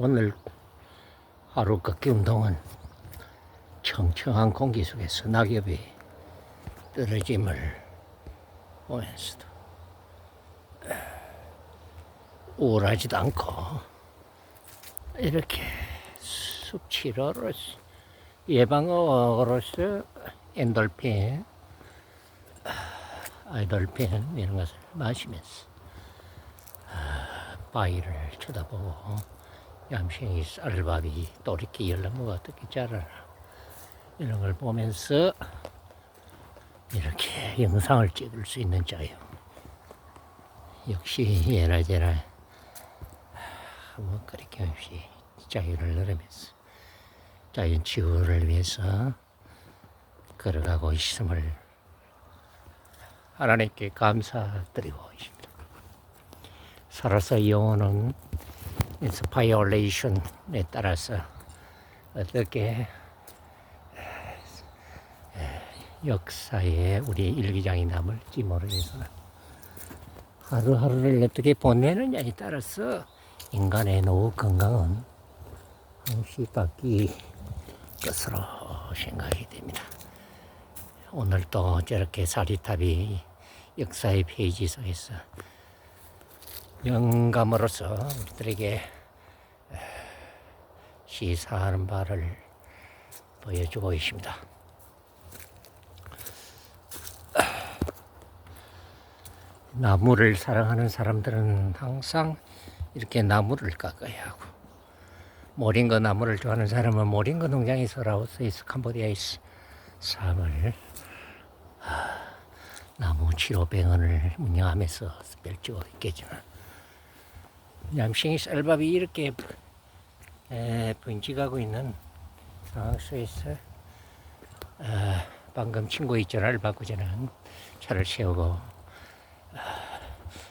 오늘 하루 걷기 운동은 청청한 공기 속에서 낙엽이 떨어짐을 보면서도 우울하지도 않고 이렇게 숲치료로서 예방으로서 엔돌핀, 아이돌핀 이런 것을 마시면서 아, 바위를 쳐다보고 얌생이 쌀밥이 또 이렇게 열나무가 어떻게 자라나 이런 걸 보면서 이렇게 영상을 찍을 수 있는 자유 역시 예나 제나 뭐 그렇게 없이 자유를 누리면서 자연 치유를 위해서 걸어가고 있음을 하나님께 감사드리고 있습니다. 살아서 영혼은 인스파이올레이션에 따라서 어떻게 역사에 우리 일기장이 남을지 모르겠으나 하루하루를 어떻게 보내느냐에 따라서 인간의 노후 건강은 항시 바뀔 것으로 생각이 됩니다. 오늘도 저렇게 사리탑이 역사의 페이지 속에서 영감으로서 우리들에게 시사하는 바를 보여주고 있습니다. 나무를 사랑하는 사람들은 항상 이렇게 나무를 깎아야 하고 모링거 나무를 좋아하는 사람은 모링거 농장에서 라오스에서 캄보디아에서 삶을 아, 나무 치료병원을 운영하면서 펼치고 있겠지만 얌생이 쌀밥이 이렇게 에, 번지가고 있는 상황 속에서 아, 방금 친구의 전화를 받고 저는 차를 세우고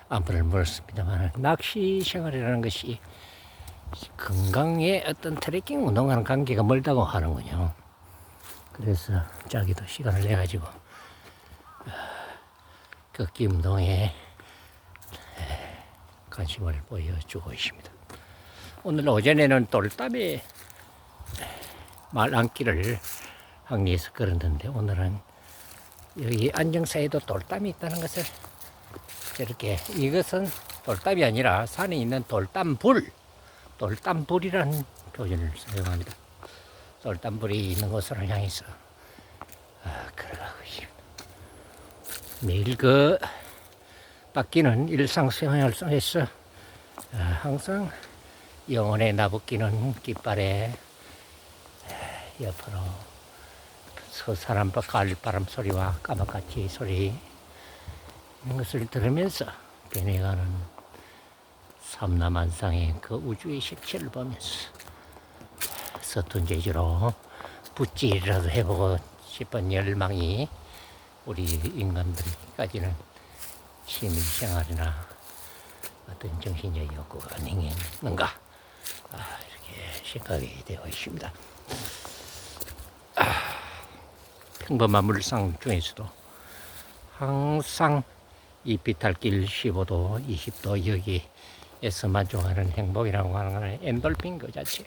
안부를 물었습니다만 낚시 생활이라는 것이 건강에 어떤 트레킹 운동하는 관계가 멀다고 하는군요. 그래서 자기도 시간을 내 가지고 걷기 운동에 관심을 보여주고 있습니다. 오늘 오전에는 돌담에 말안길을 항리에서 걸었는데 오늘은 여기 안정사에도 돌담이 있다는 것을 저렇게 이것은 돌담이 아니라 산에 있는 돌담불 돌담불이라는 표현을 사용합니다. 돌담불이 있는 곳으로 향해서 아, 걸어가고 있습니다. 매일 그 바뀌는 일상생활 속에서 아, 항상 영혼의 나부끼는 깃발에 아, 옆으로 서사람 가을바람 소리와 까마귀 소리 이런 것을 들으면서 변해가는 삼라만상의 그 우주의 실체를 보면서 서툰 재주로 붓질이라도 해보고 싶은 열망이 우리 인간들까지는 취미생활이나 어떤 정신적 욕구가 능했는가 아, 이렇게 생각이 되어 있습니다. 아, 평범한 물상 중에서도 항상 이 비탈길 15도, 20도 여기에서 만족하는 행복이라고 하는 것은 엔돌핀 그 자체.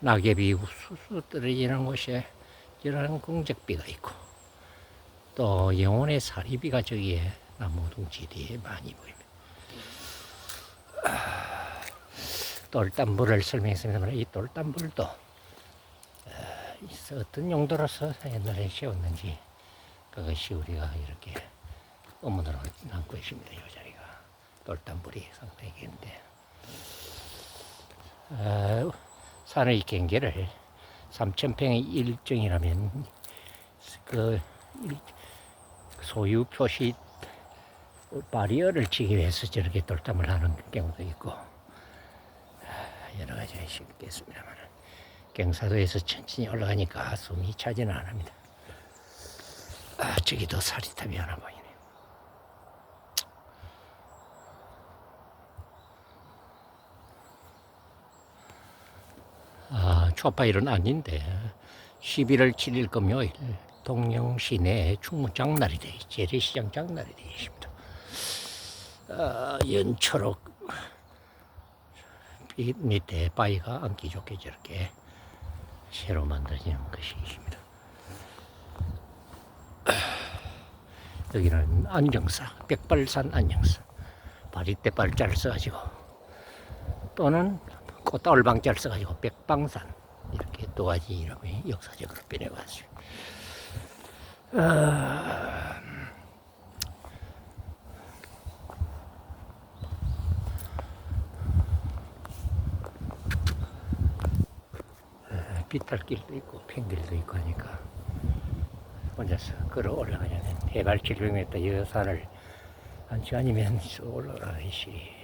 낙엽이 우수수 떨어지는 곳에 이런 공적비가 있고 또 영혼의 사리비가 저기에 나무 둥지 뒤에 많이 보입니다. 아, 돌담불을 설명했습니다만 이 돌담불도 어, 어떤 용도로서 옛날에 세웠는지 그것이 우리가 이렇게 의문으로 남고 있습니다. 이 자리가 돌담불이 상당히 긴데 어, 산의 경계를 3,000평의 일정이라면 그 일- 소유 표시 바리어를 치기 위해서 저렇게 돌담을 하는 경우도 있고 아, 여러 가지가 있겠습니다만 경사도에서 천천히 올라가니까 숨이 차지는 안 합니다. 아, 저기도 사리탑이 하나 보이네요. 아, 초파일은 아닌데 11월 7일 금요일 동영 시내 충무 장날이 돼 재래시장 장날이 되어 있습니다. 아, 연초록 이 밑에 바위가 앉기 좋게 저렇게 새로 만들어진 것이 있습니다. 여기는 안정사, 백발산 안정사. 바리떼 발자를 써가지고 또는 꽃다울 방자를 써가지고 백방산 이렇게 두 가지 이름이 역사적으로 아, 에, 빗달길도 있고 팽길도 있고 하니까 혼자서 걸어 올라가야 돼. 해발 700m 이 산을 한 시간이면 쭉 올라가기 시